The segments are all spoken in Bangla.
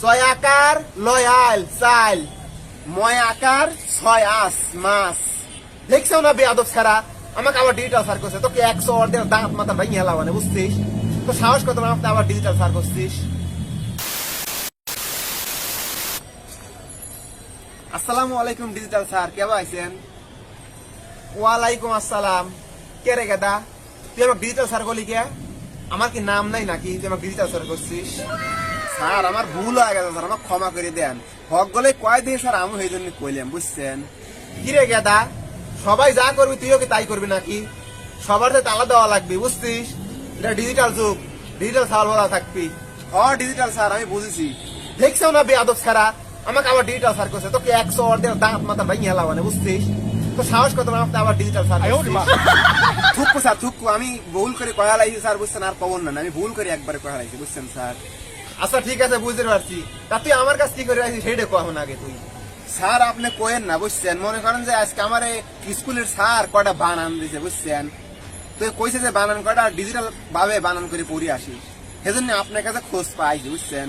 ছয় আকার লয় আল চাল ময় আকার, ছয় আস মাস দেখছেও না বেয়াদব ছাড়া? আমাকে আবার ডিজিটাল সার করছে। তোকে একশো অর্ধেক দাঁত মাথা ভেঙে এলাম মানে বুঝছিস? তো সাহস কত না? আবার ডিজিটাল সার করছিস। আসসালামু আলাইকুম ডিজিটাল স্যার কেমন আছেন? ওয়ালাইকুম আসসালাম। কে রে গেদা? তুই আমার ডিজিটাল স্যার বলি কে? আমার কি নাম নাই নাকি? তুই আমার ডিজিটাল স্যার করছিস? স্যার আমার ভুল হয়ে গেছে স্যার আমার ক্ষমা করে দেন। হক গলে কয় দিন স্যার আমি সেই জন্য কইলাম বুঝছেন? কি রে গেদা সবাই যা করবি তুইও কি তাই করবি নাকি? সবার সাথে আলাদা দেওয়া লাগবে বুঝছিস? এটা ডিজিটাল যুগ ডিজিটাল স্যার বলা থাকবি। ও ডিজিটাল স্যার আমি বুঝেছি। দেখছেও না বেয়াদব ছাড়া আমাকে আবার ডিজিটাল স্যার করছে তোকে একশো অর্ধেক দাঁত মাথা ভেঙে এলাম মানে বুঝছিস? তো সাহস কত না আবার ডিজিটাল স্যার থুকু স্যার থুকু আমি ভুল করে কয়া লাইছি স্যার বুঝছেন আর কবর না আমি ভুল করে একবারে কয়া লাইছি বুঝছেন স্যার? আচ্ছা ঠিক আছে বুঝতে পারছি। তা তুই আমার কাছে কি করে আছিস সেইটা কখন আগে তুই। স্যার আপনি কোয়েন না বুঝছেন? মনে করেন যে আজকে আমার এই স্কুলের স্যার কটা বানান দিছে বুঝছেন? তো কইছে যে বানান কটা ডিজিটাল ভাবে বানান করে পড়ি আসিস। সেজন্য আপনার কাছে খোঁজ পাইছি বুঝছেন?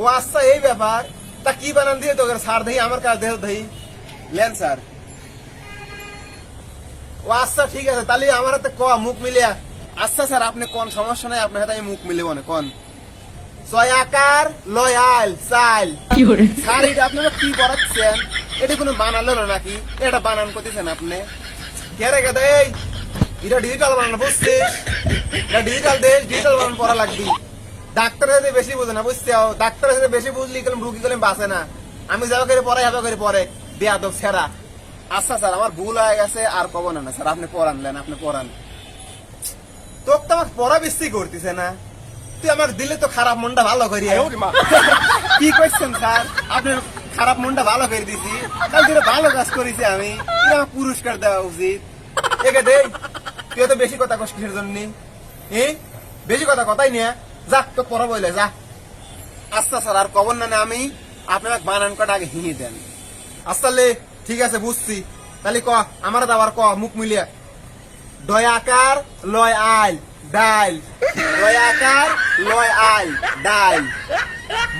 ও আচ্ছা এই ব্যাপার। তা কি বানান দিয়ে তোকে স্যার দেই আমার কাছে দেহ দেই। Lane sir. ও আচ্ছা ঠিক আছে তাহলে আমার হাতে ক মুখ মিলিয়া। আচ্ছা স্যার আপনি কোন সমস্যা নাই আপনার হাতে আমি মুখ মিলিব না কোন ছয় আকার লয় আল চাল স্যার এটা আপনারা কি পড়াচ্ছেন এটা কোনো নাকি? এটা বানান করতেছেন আপনি? গেদা এই এটা ডিজিটাল বানানো বুঝছিস? এটা ডিজিটাল দেশ ডিজিটাল বানান পড়া লাগবি। ডাক্তারের সাথে বেশি বুঝে না বুঝতে ডাক্তারের সাথে বেশি বুঝলি কলম রুগী কলম বাঁচে না। আমি যাওয়া করে পড়াই হবে করে পরে বেয়াদব সেরা। আচ্ছা স্যার আমার ভুল হয়ে গেছে আর কব না স্যার। আপনি পড়ান দেন আপনি পড়ান। তো আমার পড়া বেশি করতেছে না। তুই আমার দিলে তো খারাপ মনটা ভালো করি কি করছেন স্যার? আপনার খারাপ মনটা ভালো করে দিছি। কাল ধরে ভালো কাজ করেছি আমি। আমার পুরস্কার দেওয়া উচিত। একে দে। তুই তো বেশি কথা কষ্ট কিসের জন্য? এ? বেশি কথা কথাই নিয়ে যা তো পড়া বইলে যা। আচ্ছা স্যার আর কবর না আমি আপনার বানান কটা আগে হিঙে দেন। আসলে ঠিক আছে বুঝছি। তাহলে ক আমার আবার ক মুখ মিলিয়ে। ডয় আকার লয় আল ডাল। ডয় আকার লয় আল ডাল।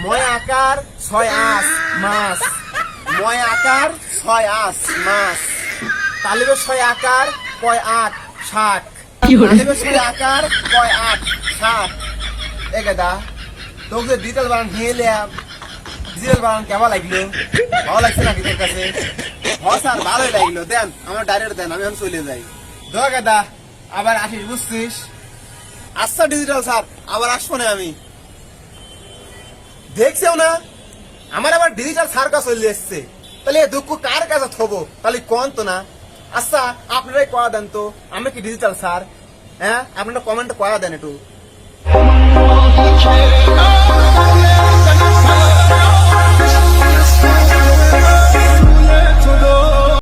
ময় আকার ছয় আস মাস ময় আকার ছয় আস মাস তালিবের ছয় আকার কয় আট ষাট তালিবের ছয় আকার কয় আট ষাট এ গেদা তোকে ডিজিটাল বানান নিয়ে এলাম ডিজিটাল বানান কেমন লাগল? ভালো লাগছে নাকি তোর কাছে? হ্যাঁ স্যার ভালোই লাগল। দেন আমার ডাইরেক্ট দেন আমি এখন চলে যাই। দোয়া গেদা আবার আসিস বুঝছিস? আচ্ছা ডিজিটাল স্যার আবার আসব না আমি। দেখছেও না? আমার আবার ডিজিটাল স্যার কাছে চলে এসছে। তাহলে এ দুঃখ কার কাছে থবো? তাহলে কোন তো না? আচ্ছা আপনারাই কয়া দেন তো, আমি কি ডিজিটাল স্যার হ্যাঁ আপনারা কমেন্ট কয়া দেন একটু।